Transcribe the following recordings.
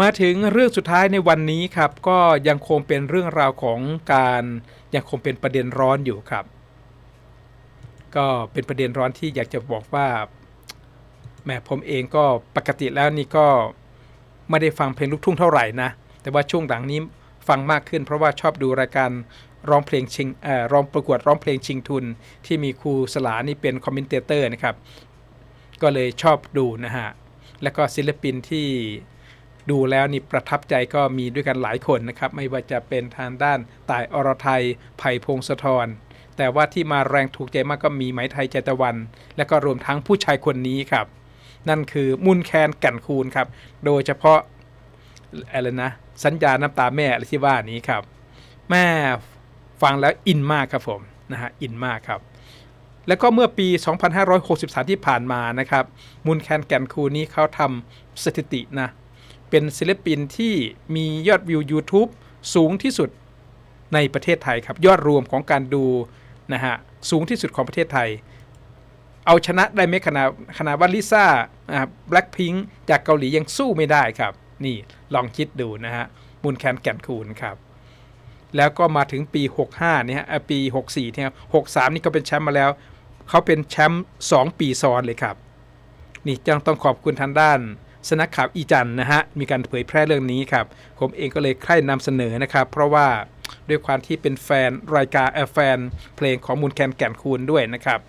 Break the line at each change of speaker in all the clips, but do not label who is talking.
มาถึงเรื่องสุดท้ายในวันนี้ครับ ก็ยังคงเป็นเรื่องราวของการยังคงเป็นประเด็นร้อนอยู่ครับ ก็เป็นประเด็นร้อนที่อยากจะบอกว่าแหมผมเองก็ปกติแล้วนี่ก็ไม่ได้ฟังเพลงลูกทุ่งเท่าไหร่นะ แต่ว่าช่วงหลังนี้ฟังมากขึ้นเพราะว่าชอบดูรายการร้องเพลงชิงเอ่อร้องประกวดร้องเพลงชิงทุน ที่มีครูสลานี่เป็นคอมเมนเตเตอร์นะครับ ก็เลยชอบดูนะฮะ แล้วก็ศิลปินที่ ดูแล้วนี่ประทับใจก็มีด้วยกันหลายคนนะครับ ไม่ว่าจะเป็นทางด้านต่ายอรไทยไผ่พงศธรแต่ว่าที่มาแรงถูกใจมากก็มีไหมไทยใจตะวัน และก็รวมทั้งผู้ชายคนนี้ครับ นั่นคือมุนแคนแก่นคูณครับ โดยเฉพาะอะไรนะ สัญญาน้ำตาแม่อะไรที่ว่านี้ครับ แม่ฟังแล้วอินมากครับผมนะฮะอินมากครับ แล้วก็เมื่อปี 2563 ที่ผ่านมานะครับ มุนแคนแก่นคูนี้เขาทำสถิตินะ เป็นศิลปินที่มียอดวิว YouTube สูงที่สุดในประเทศไทยครับ ยอดรวมของการดูนะฮะสูงที่สุดของประเทศไทย เอาชนะได้ไหมขนาดขนาดว่าลิซ่าแบล็คพิงจากเกาหลียังสู้ไม่ได้ครับ นี่ลองคิดดูนะฮะมุนแคนแก่นคูณครับ แล้วก็มาถึงปี 65เนี่ยฮะเอ่อปี 64เนี่ย63 นี่ก็เป็นแชมป์มาแล้ว เขาเป็นแชมป์2ปีซ้อนเลยครับ นี่จังต้องขอบคุณทางด้าน สนักข่าวอีจันนะฮะมีการเผยแพร่เรื่องนี้ครับผมเองก็เลยใคร่นำเสนอนะครับ เพราะว่าด้วยความที่เป็นแฟนรายการแฟนเพลงของมูลแคนแก่นคูณด้วยนะครับ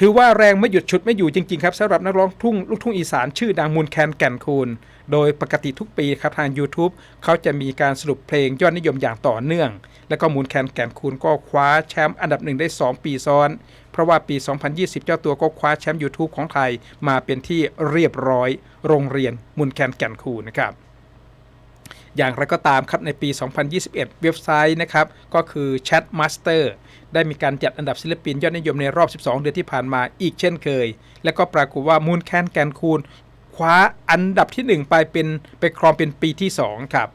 ถือว่าแรงไม่หยุดชุดไม่อยู่จริงๆครับสำหรับนักร้องทุ่งลูกทุ่งอีสานชื่อดังมูลแคนแก่นคูณ โดยปกติทุกปีครับทาง YouTube เขาจะมีการสรุปเพลงยอดนิยมอย่างต่อเนื่อง แล้วก็มูลแคนแก่นคูณก็คว้าแชมป์อันดับหนึ่งได้ 2 ปีซ้อน เพราะว่าปี 2020 เจ้าตัวก็คว้าแชมป์ YouTube ของไทยมาเป็นที่เรียบร้อย โรงเรียนมูลแคนแก่นคูนะครับอย่างไรก็ตามครับในปี 2021 เว็บไซต์นะครับก็คือ Chat Master ได้มีการจัดอันดับศิลปินยอดนิยมในรอบ 12 เดือนที่ผ่านมาอีกเช่นเคย และก็ปรากฏว่ามูลแคนแกนคูณคว้าอันดับที่ 1 ไปเป็นไปครองเป็นปีที่ 2 ครับ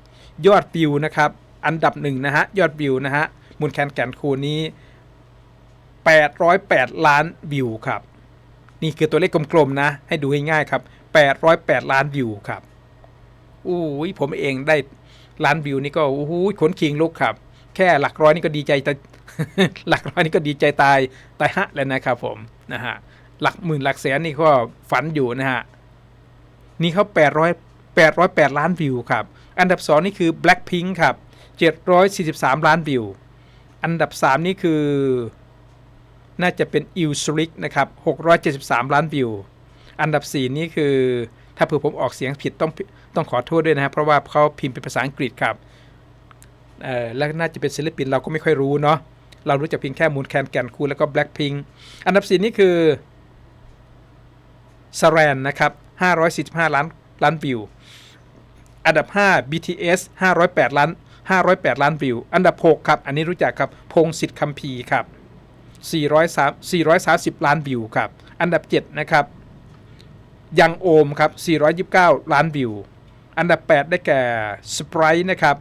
ยอดวิวนะครับ อันดับหนึ่งนะฮะยอดวิวนะฮะมูลแคนแกนคูณนี้ 808 ล้านวิวครับ นี่คือตัวเลขกลมๆนะ ให้ดูง่ายๆครับ 808 ล้านวิวครับอู้ยผมเองได้ล้านวิวนี่ก็โอ้โหขนคิงลุกครับ แค่หลักร้อยนี่ก็ดีใจแต่หลักร้อยนี่ก็ดีใจตายตายฮะเลยนะครับผมนะฮะหลักหมื่นหลักแสนนี่ก็ฝันอยู่นะฮะนี่เขา800 808 ล้านวิวครับ อันดับ 2 นี่คือ Blackpink ครับ 743 ล้านวิว อันดับ 3 นี่คือ น่าจะเป็น i l s r i k นะครับ673 ล้านวิว อันดับ 4 นี่คือ ถ้าเผื่อผมออกเสียงผิดต้องต้องขอโทษด้วยนะครับ เพราะว่าเขาพิมพ์เป็นภาษาอังกฤษครับเออและน่าจะเป็นศิลปินเราก็ไม่ค่อยรู้เนาะเรารู้จักเพียงแค่มูนแคนแกนคูแล้วก็ Blackpink อันดับ 4 นี่คือ s a r a n นะครับ545 ล้านล้านวิว อันดับ 5 BTS 508 ล้าน 508 ล้านวิว อันดับ 6 ครับ อันนี้รู้จักครับ พงศิษฐ์คัมภีร์ครับ 403 430 ล้านวิวครับ อันดับ 7 นะครับ ยังโอมครับ 429 ล้านวิว อันดับ 8 ได้แก่ Sprite นะครับ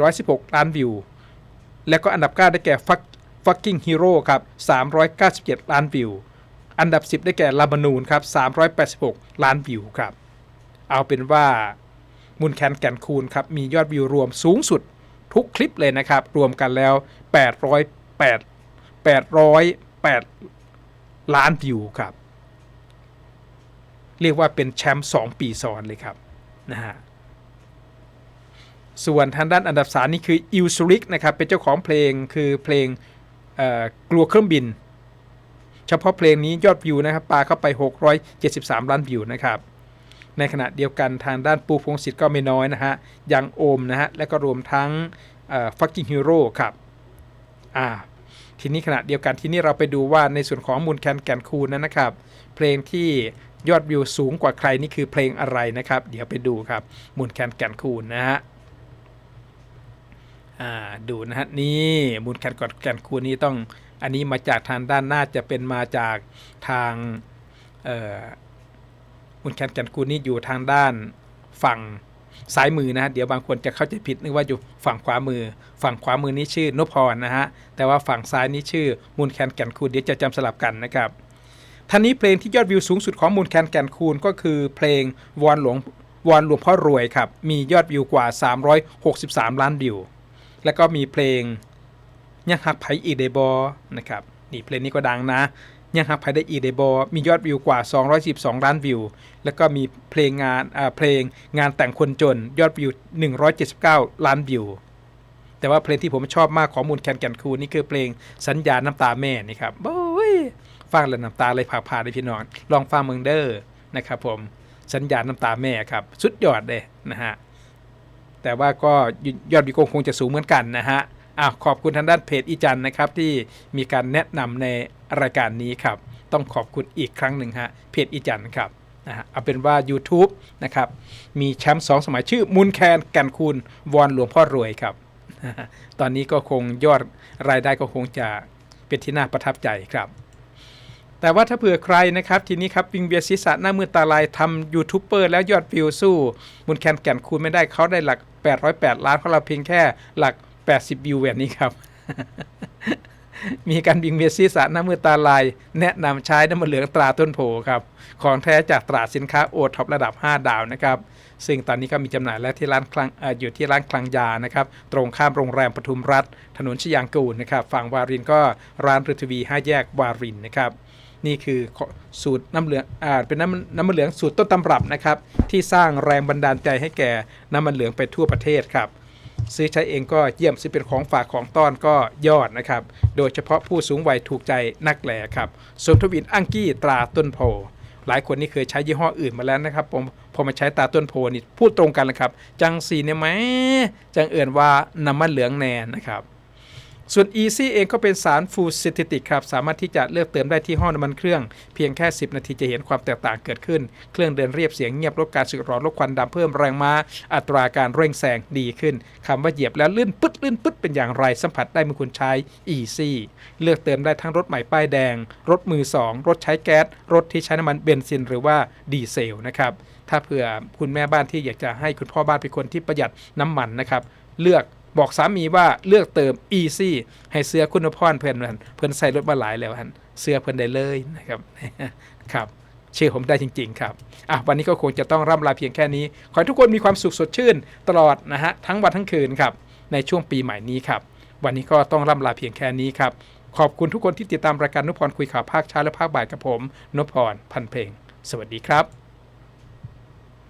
416 ล้านวิว แล้วก็อันดับ 9 ได้แก่ Fuck Fucking Hero ครับ 397 ล้านวิว อันดับ 10 ได้แก่ลาบานูนครับ 386 ล้านวิวครับ เอาเป็นว่ามูลแคนแก่นคูณครับ มียอดวิวรวมสูงสุดทุกคลิปเลยนะครับ รวมกันแล้ว 808 808 ล้านวิวครับ เรียกว่าเป็นแชมป์2 ปีซ้อนเลยครับนะฮะส่วนทางด้านอันดับ3นี่คืออิลซูริกนะครับ เป็นเจ้าของเพลงคือเพลงกลัวเครื่องบิน เฉพาะเพลงนี้ยอดวิวนะครับปาเข้าไป 673 ล้านวิวนะครับในขณะเดียวกันทางด้านปูพงศิษฐ์ก็ไม่น้อยนะฮะยังโอมนะฮะและก็รวมทั้งฟักกิ้งฮีโร่ครับอ่า ทีนี้ขณะเดียวกันที่นี่เราไปดูว่าในส่วนของมูลแคนแกนคูนนั้นนะครับ เพลงที่ยอดวิวสูงกว่าใครนี่คือเพลงอะไรนะครับ เดี๋ยวไปดูครับมูลแคนแกนคูนนะฮะดูนะฮะนี่มูลแคนแกนคูนนี้ต้องอันนี้มาจากทางด้านน่าจะเป็นมาจากทางมูลแคนแกนคูนนี่อยู่ทางด้านฝั่ง ซ้ายมือนะฮะเดี๋ยวบางคนจะเข้าใจผิดนึกว่าอยู่ฝั่งขวามือ ฝั่งขวามือนี้ชื่อนพพรนะฮะแต่ว่าฝั่งซ้ายนี้ชื่อมูลแคนแกนคูนเดี๋ยวจะจำสลับกันนะครับท่านี้เพลงที่ยอดวิวสูงสุดของมูลแคนแกนคูนก็คือเพลงวอนหลวงวอนหลวงพ่อรวยครับมียอดวิวกว่า 363 ล้านวิว แล้วก็มีเพลงยังหักไผ่อีเดบอนะครับนี่เพลงนี้ก็ดังนะ ยังหักไผได้อีเดบอมียอดวิวกว่า 212 ล้านวิว แล้วก็มีเพลงงานเพลงงานแต่งคนจนยอดวิว 179 ล้านวิว แต่ว่าเพลงที่ผมชอบมากของมูลแคนแก่นคูนนี่คือเพลงสัญญาน้ำตาแม่นี่ครับโอ้ยฟังแล้วน้ำตาเลยผ่าผ่าเลยพี่น้อง ลองฟังเมืองเดอร์นะครับผมสัญญาน้ำตาแม่ครับ สุดยอดเลยนะฮะแต่ว่าก็ยอดวิวคงจะสูงเหมือนกันนะฮะ อ้าวขอบคุณทางด้านเพจอีจันนะครับที่มีการแนะนำในรายการนี้ครับ ต้องขอบคุณอีกครั้งหนึ่งฮะเพจอีจันครับนะฮะเอาเป็นว่า YouTube นะครับมีแชมป์สองสมัยชื่อมุนแคนแกันคูณวอนหลวงพ่อรวยครับ ตอนนี้ก็คงยอดรายได้ก็คงจะเป็นที่น่าประทับใจครับแต่ว่าถ้าเผื่อใครนะครับทีนี้ครับวิงเวียศีรษะหน้ามือตาลายทำยูทูบเบอร์แล้วยอดวิวสู้มุนแคนแก่นคูณไม่ได้เขาได้หลัก 808 ล้านของเราเพียงแค่หลัก 80 วิวแบบนี้ครับ มีการวิงเวียนศีรน้ามือตาลาย แนะนำใช้น้ำมันเหลืองตราต้นโพครับ ของแท้จากตราสินค้าโอท็อประดับ 5 ดาวนะครับ ซึ่งตอนนี้ก็มีจำหน่ายและที่ร้านคลังออยู่ที่ร้านคลังยานะครับ ตรงข้ามโรงแรมปทุมรัฐ ถนนชยางกูลนะครับ ฝั่งวารินก็ร้านฤทวีห้าแยกวารินนะครับนี่คือสูตรน้ำเหลืองอ่าเป็นน้ำน้ำมันเหลืองสูตรต้นตำรับนะครับ ที่สร้างแรงบันดาลใจให้แก่น้ำมันเหลืองไปทั่วประเทศครับ ซื้อใช้เองก็เยี่ยมซื้อเป็นของฝากของต้อนก็ยอดนะครับ โดยเฉพาะผู้สูงวัยถูกใจนักแหล่ครับสมทวินอังกี้ตราต้นโพหลายคนนี่เคยใช้ยี่ห้ออื่นมาแล้วนะครับผมพอมาใช้ตาต้นโพนี่พูดตรงกันเลยครับ จังสีเนี่ยไหมจังเอื่นว่าน้ำมันเหลืองแนนนะครับ ส่วน Easy เองก็เป็นสารฟูซินเทติกครับ สามารถที่จะเลือกเติมได้ที่ห้องน้ำมันเครื่อง เพียงแค่ 10 นาทีจะเห็นความแตกต่างเกิดขึ้น เครื่องเดินเรียบเสียงเงียบลดการสึกหรอลดควันดำเพิ่มแรงม้า อัตราการเร่งแซงดีขึ้นคำว่าเหยียบแล้วลื่นปึ๊ดลื่นปึ๊ดเป็นอย่างไรสัมผัสได้เมื่อคุณใช้ Easy เลือกเติมได้ทั้งรถใหม่ป้ายแดง รถมือ 2 รถใช้แก๊สรถที่ใช้น้ำมันเบนซินหรือว่าดีเซลนะครับถ้าเผื่อคุณแม่บ้านที่อยากจะให้คุณพ่อบ้านเป็นคนที่ประหยัดน้ำมันนะครับเลือก บอกสามีว่าเลือกเติม Easy ให้เสื้อคุณพรเพื่อนมันเพื่อนใส่รถมาหลายแล้วฮันเสื้อเพื่อนได้เลยนะครับครับเชื่อผมได้จริง ๆ ครับ อะ วันนี้ก็คงจะต้องร่ำลาเพียงแค่นี้ ขอให้ทุกคนมีความสุขสดชื่น ตลอดนะฮะ ทั้งวันทั้งคืนครับ ในช่วงปีใหม่นี้ครับ วันนี้ก็ต้องร่ำลาเพียงแค่นี้ครับ ขอบคุณทุกคนที่ติดตามรายการนพพรคุยข่าวภาคเช้าและภาคบ่ายกับผมนพพรพันเพลง สวัสดีครับ